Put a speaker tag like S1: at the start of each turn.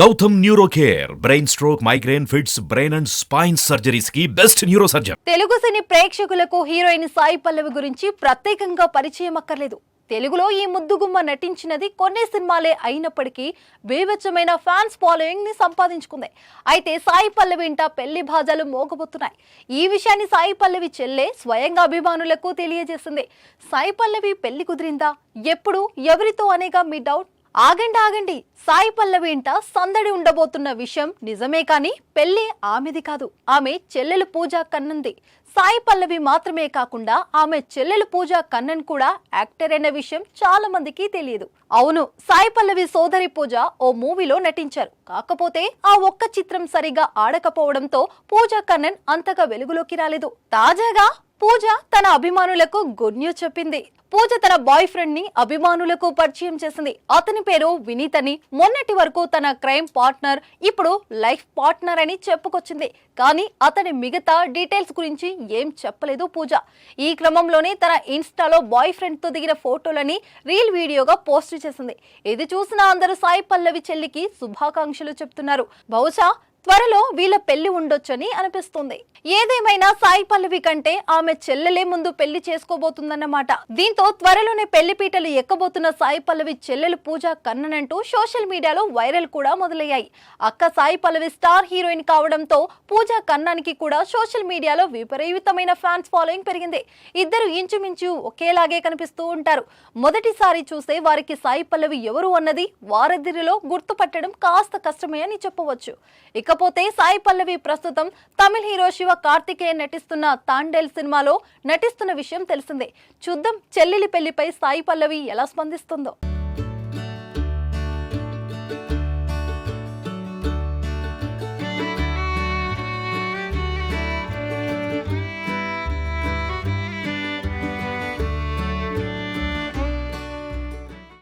S1: Gautam neuro care brain stroke migraine fits brain and spine సర్జరీస్కి best neuro surgeon
S2: Telugu cine ప్రేక్షకులకు heroine Sai Pallavi గురించి ప్రత్యేకంగా పరిచయం అక్కర్లేదు. తెలుగులో ఈ ముద్దుగుమ్మ నటించినది కొన్ని సినిమాలే అయినప్పటికీ బీభత్సమైన ఫ్యాన్స్ ఫాలోయింగ్ని సంపాదించుకుంది. అయితే సాయి పల్లవి ఇంట పెళ్ళి బాజాలు మోగబోతున్నాయి. ఈ విషయాన్ని సాయి పల్లవి చెల్లె స్వయంగా అభిమానులకు తెలియజేసింది. సాయి పల్లవి పెళ్ళి కుదిరిందా? ఎప్పుడు? ఎవరితో? అనేగా మీ డౌట్. ఆగండి ఆగండి. సాయి పల్లవి ఇంట సందడి ఉండబోతున్న విషయం నిజమే కానీ పెళ్ళి ఆమెది కాదు. ఆమె చెల్లెలు పూజ కన్నంది. సాయి పల్లవి మాత్రమే కాకుండా ఆమె చెల్లెలు పూజ కన్నన్ కూడా యాక్టర్ అనే విషయం చాలా మందికి తెలియదు. అవును సాయి పల్లవి సోదరి పూజ ఓ మూవీలో నటించారు. కాకపోతే ఆ ఒక్క చిత్రం సరిగా ఆడకపోవడంతో పూజ కన్నన్ అంతగా వెలుగులోకి రాలేదు. తాజాగా పూజ తన అభిమానులకు గుడ్ న్యూస్ చెప్పింది. పూజ తన బాయ్ ఫ్రెండ్ని అభిమానులకు పరిచయం చేసింది. అతని పేరు వినీత్ అని. మొన్నటి వరకు తన క్రైమ్ పార్ట్నర్ ఇప్పుడు లైఫ్ పార్ట్నర్ అని చెప్పుకొచ్చింది. కానీ అతని మిగతా డీటెయిల్స్ గురించి ఏం చెప్పలేదు పూజ. ఈ క్రమంలోనే తన ఇన్స్టాలో బాయ్ ఫ్రెండ్తో దిగిన ఫోటోలని రీల్ వీడియోగా పోస్ట్ చేసింది. ఇది చూసిన అందరూ సాయి పల్లవి చెల్లికి శుభాకాంక్షలు చెప్తున్నారు. బహుశా త్వరలో వీళ్ళ పెళ్ళి ఉండొచ్చని అనిపిస్తుంది. ఏదేమైనా సాయి పల్లవి కంటే ఆమె చెల్లెలే ముందు పెళ్ళి చేసుకోబోతుందన్నమాట. దీంతో త్వరలోనే పెళ్ళి పీటలు ఎక్కబోతున్న సాయి పల్లవి చెల్లెలు పూజ కన్నన్ అంటూ సోషల్ మీడియాలో వైరల్ కూడా మొదలయ్యాయి. అక్క సాయి పల్లవి స్టార్ హీరోయిన్ కావడంతో పూజ కన్నానికి కూడా సోషల్ మీడియాలో విపరీతమైన ఫ్యాన్స్ ఫాలోయింగ్ పెరిగింది. ఇద్దరు ఇంచుమించు ఒకేలాగే కనిపిస్తూ ఉంటారు. మొదటిసారి చూస్తే వారికి సాయి పల్లవి ఎవరు అన్నది వారిద్దరిలో గుర్తుపట్టడం కాస్త కష్టమే అని చెప్పవచ్చు. ఇక ఇకపోతే సాయి పల్లవి ప్రస్తుతం తమిళ హీరో శివ కార్తికేయన్ నటిస్తున్న తాండేల్ సినిమాలో నటిస్తున్న విషయం తెలిసిందే. చూద్దాం చెల్లెలి పెళ్ళిపై సాయి పల్లవి ఎలా స్పందిస్తుందో.